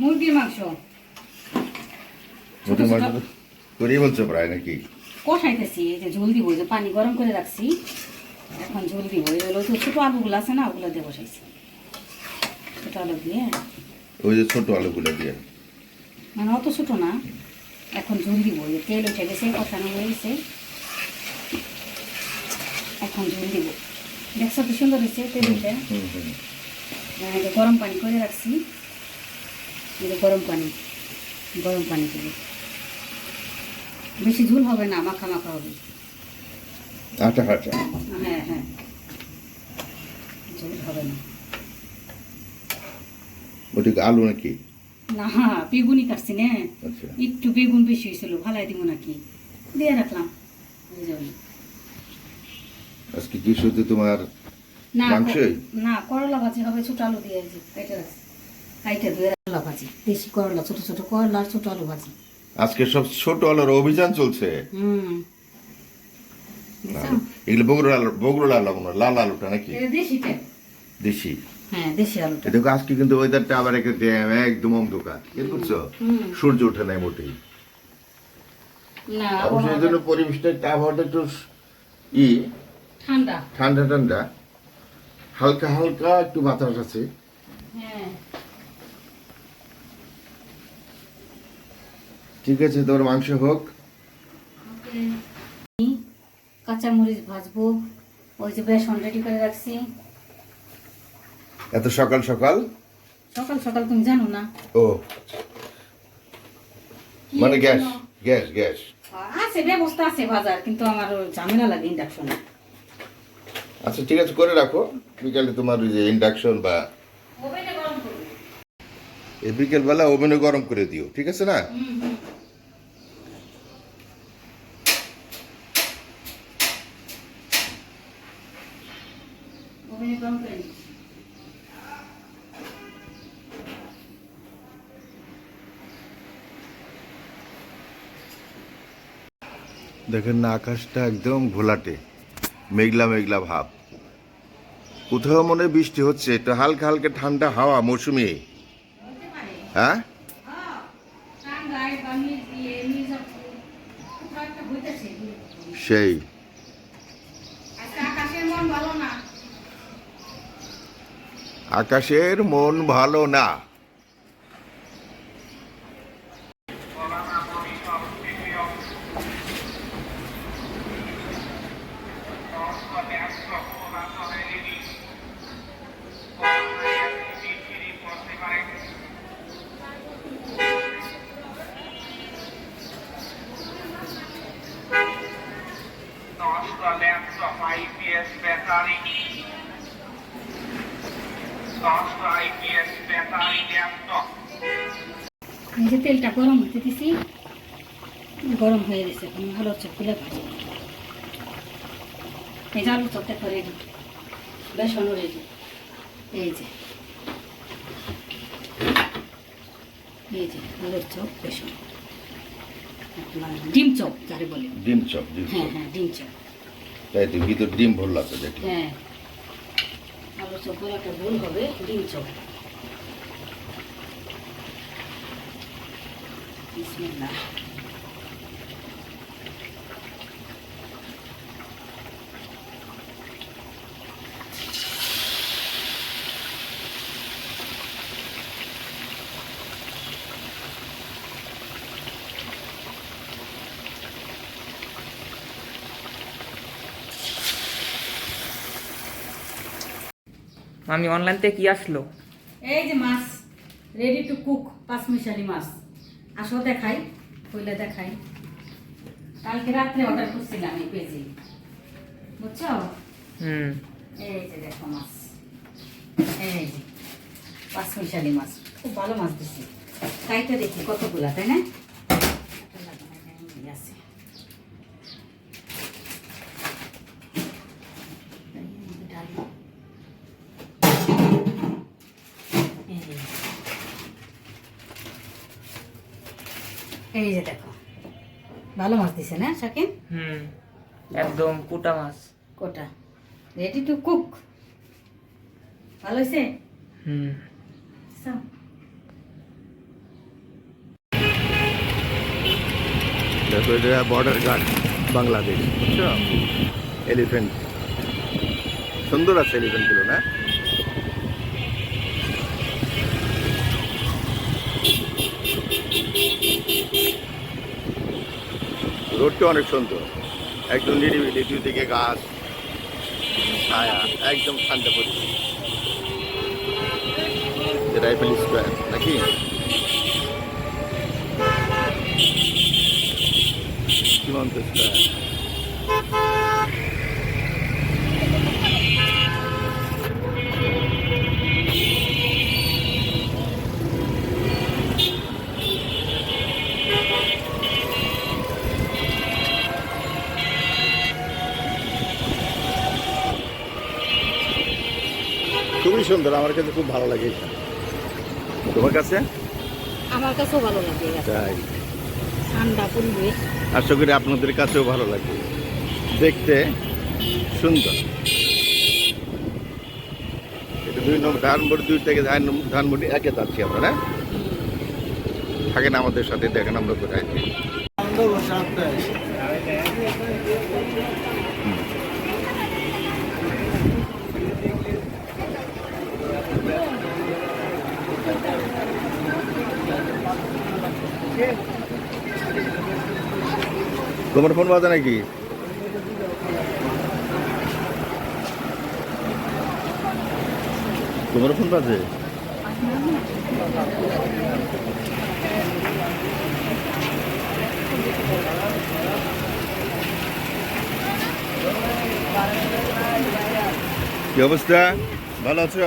মুরগির মাংস। তো বলছো প্রায় নাকি? কষাইতেছি এই যে ঝোল দিব যে পানি গরম করে রাখছি। এখন ঝোল দিব এই হলো তো ছোটো আলুগুলো আছে না ওগুলো দিয়ে বসাইছি। ছোটো আলু দিয়ে। ওই যে ছোট আলুগুলো দিয়ে। মানে অত ছোটো না এখন ঝোল দিব তেল উঠে গেছে কষানো হয়ে গেছে। এখন ঝোল দিব। দেখছ কি সুন্দর হয়েছে তেল উঠে? হুম হুম। আর এই যে গরম পানি করে রাখছি। গরম পানি গরম পানি দেব। বেশি ঝুল হবে না মাখা মাখা হবে। আটা কাটা হ্যাঁ হ্যাঁ। ঝোল হবে না। ওটি আলু নাকি? না বেগুনি কাটছি না। আচ্ছা। একটু বেগুন বেশি হয়েছিল ভালাই দিব নাকি? দিয়ে রাখলাম এই জন্য। আজকে কি শুধু তোমার না না করলা ভাজি হবে ছোট আলু দিয়ে কেটে রাখছি। কাইটে ধুয়ে করলা ভাজি। দেশি করলা ছোট ছোট করলা আর ছোট আলু ভাজি। আজকে সব ছোট আলুর অভিযান চলছে? হুম। বুঝছ? এগুলো বগুড়া বগুড়া আলু মনে লাল আলুটা নাকি? দেশিটা। দেশি? হ্যাঁ দেশি আলুটা। দেখো আজকে কিন্তু ওয়েদারটা আবার একদম অন্ধকার। করছ সূর্য ওঠে নাই মোটেই। না অবশ্য জন্য পরিবেশটা একটু আবহাওয়াটা একটু ই। ঠান্ডা। ঠান্ডা ঠান্ডা। হালকা হালকা একটু বাতাস আছে। হ্যাঁ। ঠিক আছে তোমার মাংস হোক। কাঁচা মরিচ ভাজবো। ওই যে বেসন রেডি করে রাখছি। এত সকাল সকাল? সকাল সকাল তুমি জানো না। ও। মানে গ্যাস গ্যাস গ্যাস। আছে ব্যবস্থা আছে বাজার কিন্তু আমার ঝামেলা লাগে ইন্ডাকশনে আচ্ছা ঠিক আছে করে রাখো। বিকালে তোমার ওই যে ইন্ডাকশন বা বিকেলবেলা ওভেনে গরম করে দিও ঠিক আছে না হুম হুম ওভেনে গরম করে নিচ্ছি। দেখেন না, আকাশটা একদম ঘোলাটে, মেঘলা মেঘলা ভাব। কোথাও মনে বৃষ্টি হচ্ছে, একটু হালকা হালকা ঠান্ডা হাওয়া, মৌসুমি। হ্যাঁ। সেই। আকাশের মন ভালো না। যে তেলটা গরম হতে দিছি গরম হয়ে গেছে এখন ভালো চপ খুলে ভাজি। এই যে আলু চপ দেখো রেডি বেসনও রেডি এই যে। এই যে আলুর চপ বেসন। ডিম চপ যারে বলে। ডিম চপ ডিম হ্যাঁ হ্যাঁ ডিম চপ। তাই তো ভিতর ডিম ভরল হ্যাঁ। আলু একটা ভুল হবে ডিম চপ। বিসমিল্লাহ আমি অনলাইন থেকে কি আসলো? এই যে মাছ রেডি টু কুক পাঁচ মিশালি মাছ। আসো দেখাই কইলে দেখাই। কালকে রাত্রে অর্ডার করছিলাম এই পেজে। বুঝছ? হুম। এই যে দেখো মাছ। এই যে পাঁচ মিশালি মাছ। খুব ভালো মাছ দিছি। তাইটা দেখি কতগুলা তাই না? এই যে দেখো। ভালো মাছ দিছে না শাকিন? হুম একদম কোটা মাছ। কোটা। রেডি টু কুক ভালো হয়েছে হুম। দেখো এটা বর্ডার গার্ড বাংলাদেশ বুঝছ? এলিফেন্ট সুন্দর আছে এলিফেন্টগুলো না? রোডটা অনেক সুন্দর। একদম নিরিবিলি দুই দিকে গাছ, ছায়া, একদম ঠান্ডা পরিবেশ। রাইফেল স্কোয়ার, নাকি? সীমান্ত স্কোয়ার। সুন্দর আমার কাছে খুব ভালো লাগে তোমার কাছে? আমার কাছেও ভালো লাগে এই গাছটা। তাই। ঠান্ডা পরিবেশ। আশা করি আপনাদের কাছেও ভালো লাগে। দেখতে সুন্দর। এটা দুই নম্বর ধানমন্ডি দুই থেকে ধান ধানমন্ডি একে যাচ্ছি আমরা না থাকেন আমাদের সাথে দেখেন আমরা কোথায় তোমার ফোন বাজে নাকি? তোমার ফোন বাজে? কি অবস্থা? ভালো আছো?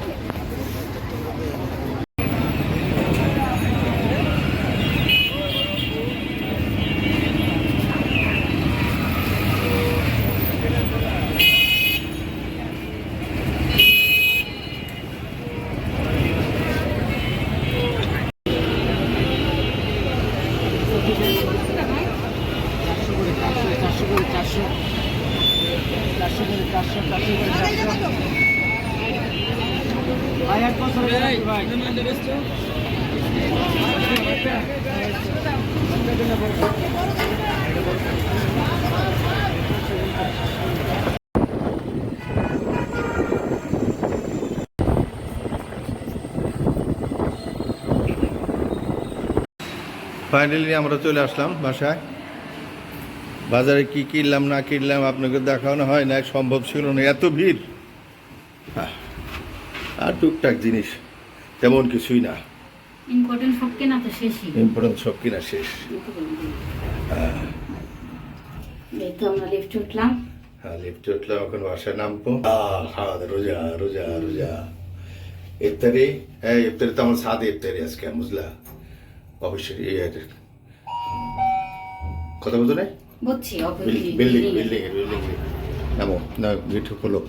চারশো করে চারশো চারশো করে চারশো চারশো করে চারশো ভাই এক বছর ভাই ফাইনালি আমরা চলে আসলাম বাসায়। বাজারে কি কিনলাম না কিনলাম আপনাকে দেখানো হয় না সম্ভব ছিল না এত ভিড়। আর টুকটাক জিনিস তেমন কিছুই না। ইম্পর্টেন্ট সব কেনা তো শেষই। ইম্পর্টেন্ট সব কিনা শেষ। এই তো আমরা লিফট উঠলাম। হ্যাঁ লিফটে উঠলাম এখন বাসায় নামবো। আহ, হ্যাঁ রোজা রোজা রোজা। ইফতারি? হ্যাঁ ইফতারি তো আমার সাদে ইফতারি আজকে বুঝলা? অবশ্যই এই কথা বলতো না বুঝছি বিল্ডিং বিল্ডিং বিল্ডিং নামো না গেট খোলো।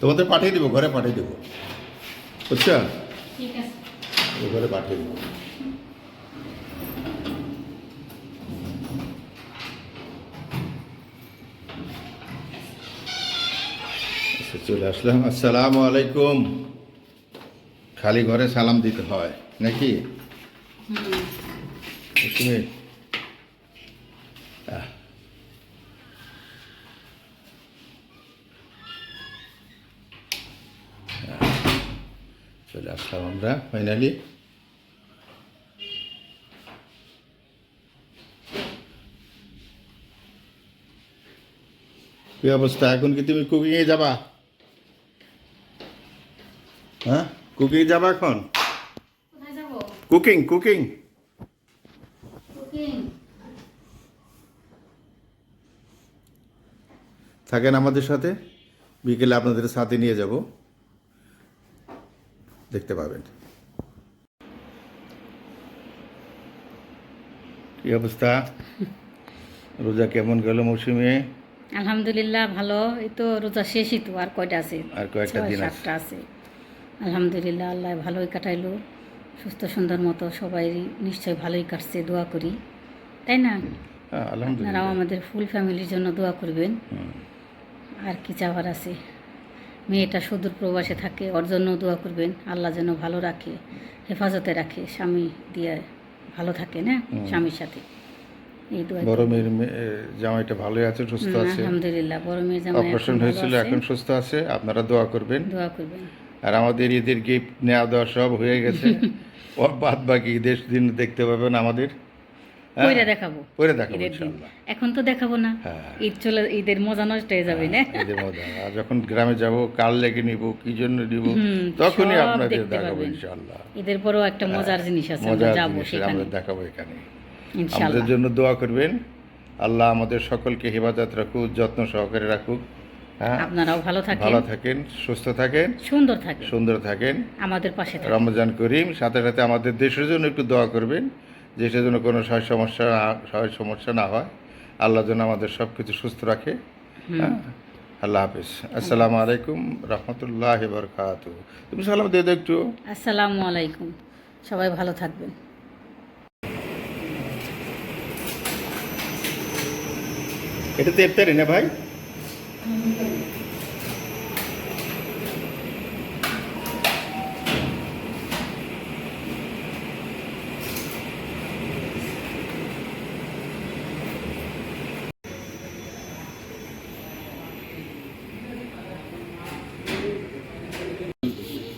তোমাদের পাঠিয়ে দেবো ঘরে পাঠিয়ে দেবো। বুঝছ? ঘরে পাঠিয়ে দেবো। আচ্ছা, চলে আসলাম। আসসালামু আলাইকুম। খালি ঘরে সালাম দিতে হয়। নাকি। আহ। চলে আসলাম আমরা ফাইনালি কি অবস্থা? এখন কি তুমি কুকিংয়ে যাবা? হ্যাঁ? কুকিং যাবা এখন? কুকিং কুকিং থাকেন আমাদের সাথে? বিকেলে আপনাদের সাথে নিয়ে যাব। দেখতে পাবেন। কি অবস্থা? রোজা কেমন গেল মৌসুমে? আলহামদুলিল্লাহ ভালো। এই তো রোজা শেষই তো আর কয়টা আছে? আর কয়েকটা ছয় দিন আছে। আলহামদুলিল্লাহ আল্লাহ ভালোই কাটাইলো। সুস্থ সুন্দর মতো সবাই নিশ্চয়ই ভালোই কাটছে দোয়া করি। তাই না? হ্যাঁ আপনারাও আমাদের ফুল ফ্যামিলির জন্য দোয়া করবেন। আর কি চাওয়ার আছে? মেয়েটা সুদূর প্রবাসে থাকে ওর জন্য দোয়া করবেন। আল্লাহ যেন ভালো রাখে হেফাজতে রাখে স্বামী দিয়ে ভালো থাকে না? স্বামীর সাথে। এই দোয়া বড় মেয়ের মেয়ে- জামাইটা ভালোই আছে সুস্থ আছে। আলহামদুলিল্লাহ বড় মেয়ের জামাই অপারেশন হয়েছিল এখন সুস্থ আছে আপনারা দোয়া করবেন। দোয়া করবেন। আর আমাদের ঈদের গিফট নেওয়া দেওয়া সব হয়ে গেছে। বাদ বাকি ঈদের দিন দেখতে পাবেন আমাদের। হ্যাঁ, দেখাবো। পরে দেখাবো এখন তো দেখাবো না। হ্যাঁ। ঈদ চলে ঈদের মজা নষ্ট হয়ে যাবে না? ঈদের মধ্যে আর যখন গ্রামে যাব কার লেগে নিব কি জন্য নিব তখনই সব আপনাদের দেখতে দেখাবো ইনশাআল্লাহ। ঈদের পরেও একটা মজার জিনিস আছে আমরা মজার সেখানে। আমাদের দেখাবো এখানে। আমাদের জন্য দোয়া করবেন। আল্লাহ আমাদের সকলকে হেফাজত রাখুক যত্ন সহকারে রাখুক। হ্যাঁ আপনারাও ভালো থাকেন। ভালো থাকেন সুস্থ থাকেন। সুন্দর থাকেন। সুন্দর থাকেন। আমাদের পাশে থাকেন। রমজান করিম সাথে সাথে আমাদের দেশের জন্য একটু দোয়া করবেন দেশের জন্য কোনো সহায় সমস্যা সহায় সমস্যা না হয়। আল্লাহ যেন আমাদের সব কিছু সুস্থ রাখে। হ্যাঁ। আল্লাহ হাফিজ। আসসালামু আলাইকুম রহমতুল্লাহ বরকাত তুমি সালাম দিয়ে দাও একটু। আসসালামু আলাইকুম। সবাই ভালো থাকবেন। এটা তো ইফতারি না ভাই?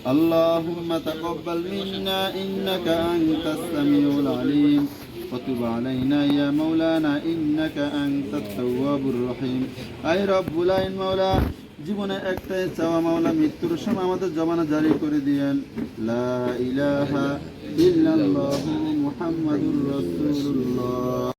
اللهم تقبل منا إنك أنت السميع العليم. وتب علينا يا مولانا إنك أنت التواب الرحيم أي رب লাইন মাওলা জীবনে একটাই চাওয়া মাওলা মৃত্যুর সময় আমাদের জমানা জারি করে দিয়েন লা ইলাহা ইল্লাল্লাহু মুহাম্মাদুর রাসূলুল্লাহ